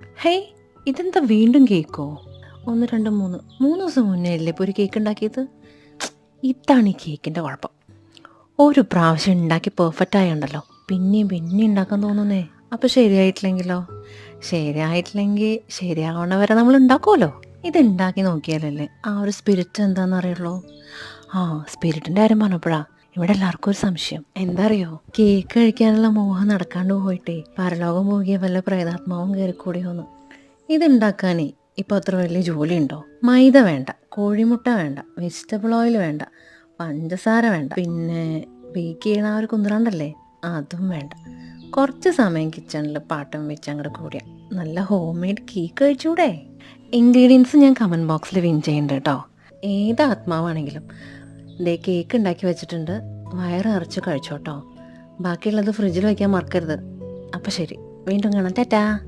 Hey ഇതെന്താ വീണ്ടും കേക്കോ? ഒന്ന് രണ്ട് മൂന്ന്. മൂന്ന് ദിവസം മുന്നേ അല്ലേ ഇപ്പോൾ ഒരു കേക്ക് ഉണ്ടാക്കിയത്? ഇതാണ് ഈ കേക്കിന്റെ കുഴപ്പം. ഒരു പ്രാവശ്യം ഉണ്ടാക്കി പെർഫെക്റ്റ് ആയുണ്ടല്ലോ. പിന്നെയും പിന്നെയും ഉണ്ടാക്കാൻ തോന്നുന്നേ. അപ്പോൾ ശരിയായിട്ടില്ലെങ്കിലോ? ശരിയായിട്ടില്ലെങ്കിൽ ശരിയാവണ വരെ നമ്മൾ ഉണ്ടാക്കുമല്ലോ ഇത് ഉണ്ടാക്കി നോക്കിയാലല്ലേ ആ ഒരു സ്പിരിറ്റ് എന്താണെന്ന് അറിയുള്ളൂ? ആ സ്പിരിറ്റിന്റെ കാര്യം പറഞ്ഞപ്പോഴാ ഇവിടെ എല്ലാവർക്കും ഒരു സംശയം. എന്താ അറിയോ കേക്ക് കഴിക്കാനുള്ള മോഹം നടക്കാണ്ട് പോയിട്ടേ പരലോകം പോകിയ വല്ല പ്രേതാത്മാവും കയറിക്കൂടിയോന്ന്. ഇതുണ്ടാക്കാനേ ഇപ്പോൾ അത്ര വലിയ ജോലി ഉണ്ടോ മൈദ വേണ്ട കോഴിമുട്ട വേണ്ട വെജിറ്റബിൾ ഓയിൽ വേണ്ട പഞ്ചസാര വേണ്ട. പിന്നെ ബേക്ക് ചെയ്യണ ആ ഒരു കുന്തിരാണ്ടല്ലേ? അതും വേണ്ട. കുറച്ച് സമയം കിച്ചണിൽ പാട്ടം വെച്ച് അങ്ങോട്ട് കൂടിയ. നല്ല ഹോം മെയ്ഡ് കേക്ക് കഴിച്ചൂടെ? ഇൻഗ്രീഡിയൻസ് ഞാൻ കമന്റ് ബോക്സിൽ വിൻ ചെയ്യുന്നുണ്ട് കേട്ടോ ഏത് ആത്മാവാണെങ്കിലും ദേ കേക്ക് ഉണ്ടാക്കി വെച്ചിട്ടുണ്ട്. വയറ് നിറച്ച് കഴിച്ചോട്ടോ. ബാക്കിയുള്ളത് ഫ്രിഡ്ജിൽ വയ്ക്കാൻ മറക്കരുത്. അപ്പോൾ ശരി. വീണ്ടും കാണാം. ടാറ്റാ.